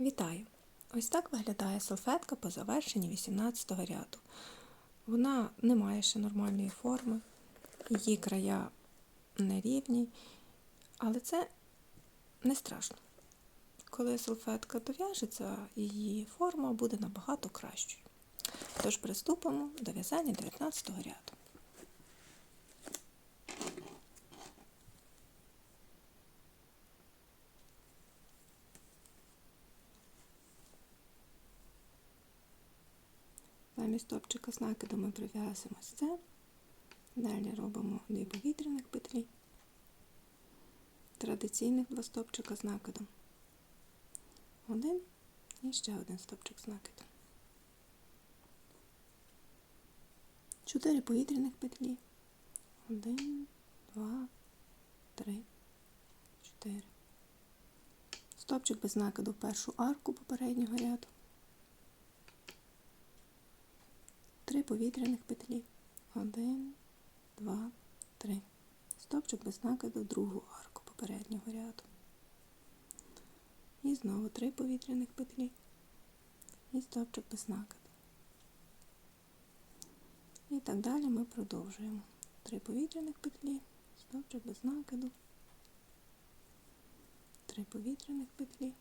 Вітаю! Ось так виглядає салфетка по завершенні 18 го ряду. Вона не має ще нормальної форми, її края нерівні, але це не страшно. Коли салфетка дов'яжеться, її форма буде набагато кращою. Тож приступимо до в'язання 19 го ряду. Замість топчика з накидом ми прив'язуємо це. Далі робимо дві повітряних петлі, традиційних два стопчика з накидом. Один і ще один стопчик з накидом. Чотири повітряних петлі. Один, два, три, чотири. Стопчик без накиду в першу арку попереднього ряду. Три повітряних петлі. Один, два, три. Стопчик без накиду в другу арку попереднього ряду. І знову три повітряних петлі. І стопчик без накиду. І так далі ми продовжуємо. Три повітряних петлі, стопчик без накиду. Три повітряних петлі.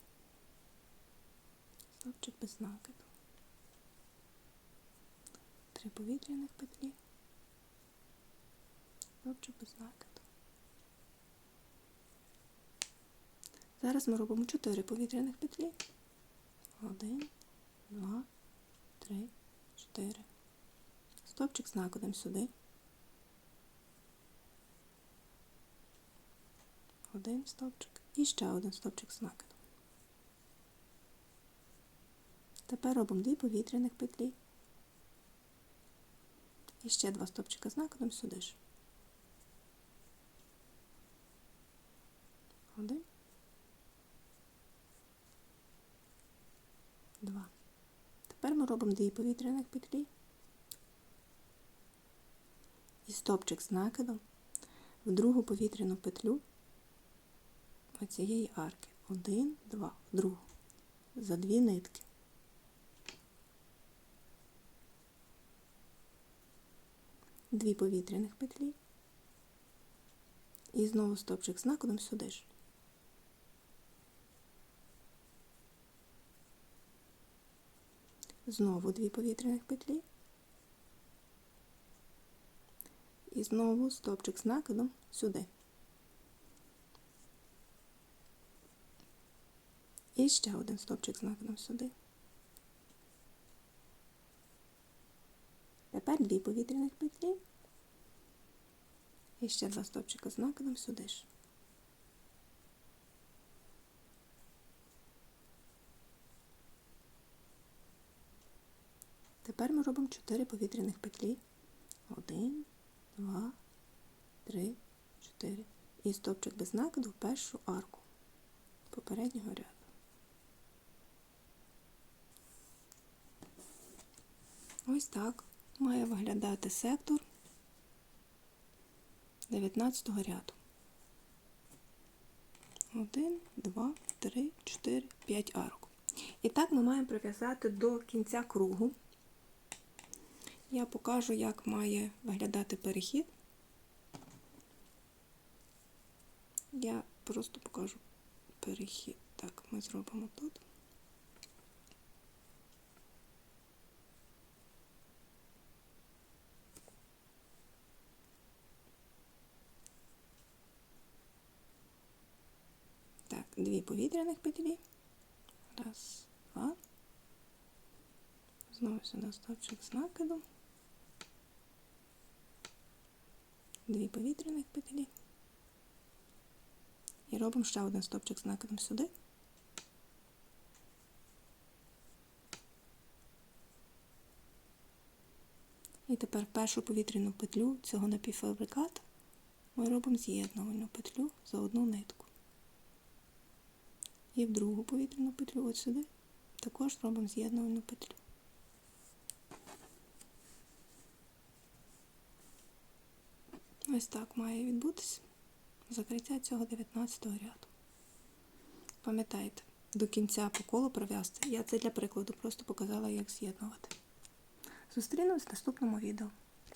Стопчик без накиду. Три повітряних петлі. Стопчик без накиду. Зараз ми робимо 4 повітряних петлі. Один, два, три, чотири. Стопчик з накидом сюди. Один стопчик і ще один стопчик з накидом. Тепер робимо дві повітряних петлі. Ще два стопчика з накидом сюди ж. Один. Два. Тепер ми робимо дві повітряних петлі. І стопчик з накидом в другу повітряну петлю оцієї арки. Один, два, другу. За дві нитки. Дві повітряних петлі. І знову стопчик з накидом сюди ж. Знову дві повітряних петлі. І знову стопчик з накидом сюди. І ще один стопчик з накидом сюди. Тепер дві повітряних петлі. І ще два стопчика з накидом сюди ж. Тепер ми робимо 4 повітряних петлі. Один, два, три, чотири. І стопчик без накиду в першу арку попереднього ряду. Ось так має виглядати сектор 19 ряду. 1, 2, 3, 4, 5 арок. І так ми маємо прив'язати до кінця кругу. Я покажу, як має виглядати перехід. Я просто покажу перехід. Так, ми зробимо тут. Так, дві повітряних петлі. Раз, два. Знову сюди стопчик з накидом. Дві повітряних петлі. І робимо ще один стопчик з накидом сюди. І тепер першу повітряну петлю цього напівфабриката ми робимо з'єднувальну петлю за одну нитку. І в другу повітряну петлю от сюди також робимо з'єднувальну петлю. Ось так має відбутися закриття цього 19 ряду. Пам'ятайте, до кінця по колу пров'язати. Я це для прикладу просто показала, як з'єднувати. Зустрінемось в наступному відео.